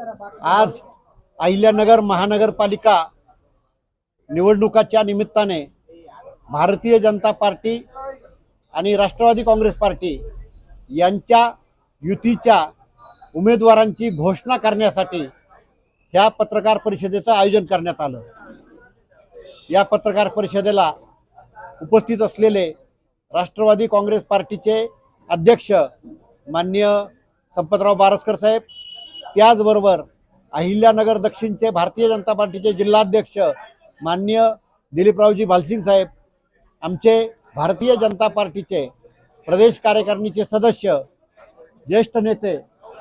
आज अहिल्यानगर महानगरपालिका निवडणुकाच्या निमित्ताने भारतीय जनता पार्टी आणि राष्ट्रवादी काँग्रेस पार्टी यांच्या युतीच्या उमेदवारांची घोषणा करण्यासाठी ह्या पत्रकार परिषदेचं आयोजन करण्यात आलं. या पत्रकार परिषदेला उपस्थित असलेले राष्ट्रवादी काँग्रेस पार्टीचे अध्यक्ष माननीय संपतराव बारसकर साहेब त्याचबरोबर अहिल्यानगर दक्षिणचे भारतीय जनता पार्टीचे जिल्हाध्यक्ष माननीय दिलीपरावजी भालसिंग साहेब आमचे भारतीय जनता पार्टीचे प्रदेश कार्यकारिणीचे सदस्य ज्येष्ठ नेते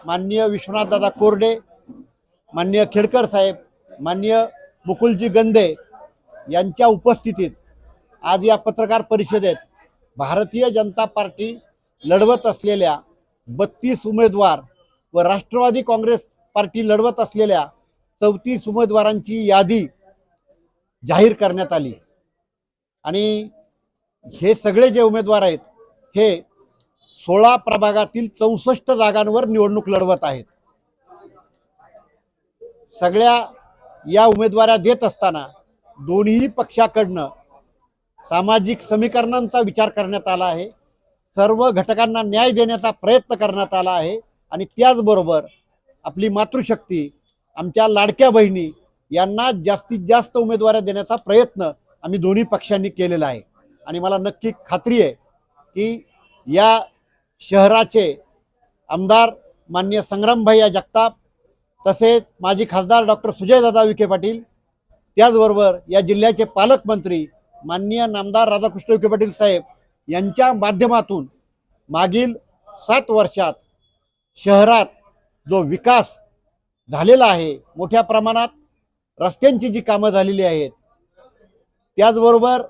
माननीय विश्वनाथदादा कोरडे माननीय खेडकर साहेब माननीय मुकुलजी गंदे यांच्या उपस्थितीत आज या पत्रकार परिषदेत भारतीय जनता पार्टी लढवत असलेल्या बत्तीस उमेदवार व राष्ट्रवादी काँग्रेस पार्टी लढवत असलेल्या चौतीस उमेदवारांची यादी जाहीर करण्यात आली. आणि हे सगळे जे उमेदवार आहेत हे सोळा प्रभागातील चौसष्ट जागांवर निवडणूक लढवत आहेत. सगळ्या या उमेदवारा देत असताना दोन्ही पक्षाकडनं सामाजिक समीकरणांचा विचार करण्यात आला आहे. सर्व घटकांना न्याय देण्याचा प्रयत्न करण्यात आला आहे. आणि त्याचबरोबर आपली मातृशक्ती आमच्या लाडक्या बहिणी यांना जास्तीत जास्त उमेदवाऱ्या देण्याचा प्रयत्न आम्ही दोन्ही पक्षांनी केलेला आहे. आणि मला नक्की खात्री आहे की या शहराचे आमदार मान्य संग्रामभैया जगताप तसेच माजी खासदार डॉक्टर सुजयदादा विखे पाटील त्याचबरोबर या जिल्ह्याचे पालकमंत्री माननीय नामदार राधाकृष्ण विखे पाटील साहेब यांच्या माध्यमातून मागील सात वर्षात शहरात जो विकास झालेला आहे मोठ्या प्रमाणात रस्त्यांची जी कामं झालेली आहेत त्याचबरोबर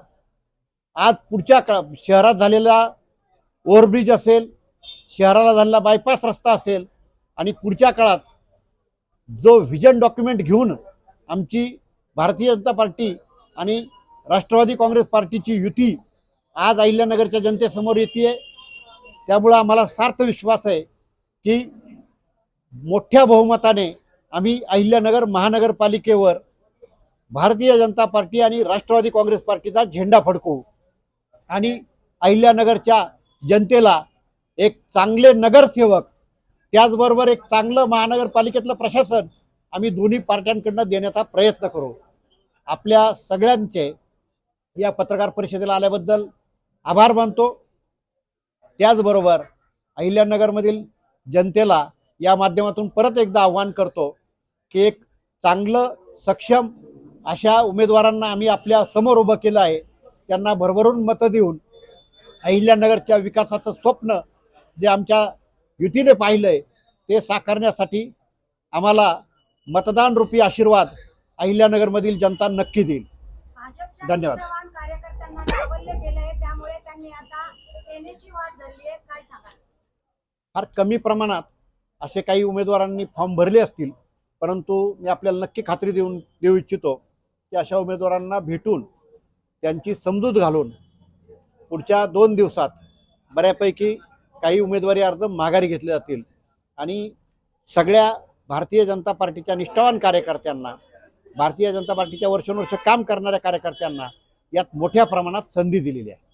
आज पुढच्या का शहरात झालेला ओव्हरब्रिज असेल शहराला झालेला बायपास रस्ता असेल आणि पुढच्या काळात जो व्हिजन डॉक्युमेंट घेऊन आमची भारतीय जनता पार्टी आणि राष्ट्रवादी काँग्रेस पार्टीची युती आज अहिल्यानगरच्या जनतेसमोर येते त्यामुळं आम्हाला सार्थ विश्वास आहे. की मोठ्या बहुमताने आम्ही अहिल्यानगर महानगरपालिकेवर भारतीय जनता पार्टी आणि राष्ट्रवादी काँग्रेस पार्टीचा झेंडा फडकवू आणि अहिल्यानगरच्या जनतेला एक चांगले नगरसेवक त्याचबरोबर एक चांगलं महानगरपालिकेतलं प्रशासन आम्ही दोन्ही पार्ट्यांकडनं देण्याचा प्रयत्न करू. आपल्या सगळ्यांचे या पत्रकार परिषदेला आल्याबद्दल आभार मानतो. त्याचबरोबर अहिल्यानगरमधील जनतेला या माध्यमातून परत एकदा आव्हान करतो की एक चांगलं सक्षम अशा उमेदवारांना आम्ही आपल्यासमोर उभं केलं आहे. त्यांना भरभरून मतं देऊन अहिल्यानगरच्या विकासाचं स्वप्न जे आमच्या युतीने पाहिलंय ते साकारण्यासाठी आम्हाला मतदान रूपी आशीर्वाद अहिल्यानगरमधील जनता नक्की देईल. धन्यवाद. कार्यकर्त्यांना त्यामुळे त्यांनी आता सेनेची वाट धरली आहे काय सांगाल? फार कमी प्रमाणात असे काही उमेदवारांनी फॉर्म भरले असतील परंतु मी आपल्याला नक्की खात्री देऊन देऊ इच्छितो की अशा उमेदवारांना भेटून त्यांची समजूत घालून पुढच्या दोन दिवसात बऱ्यापैकी काही उमेदवारी अर्ज माघारी घेतले जातील. आणि सगळ्या भारतीय जनता पार्टीच्या निष्ठावान कार्यकर्त्यांना भारतीय जनता पार्टीच्या वर्षानुवर्ष काम करणाऱ्या कार्यकर्त्यांना यात मोठ्या प्रमाणात संधी दिलेली आहे.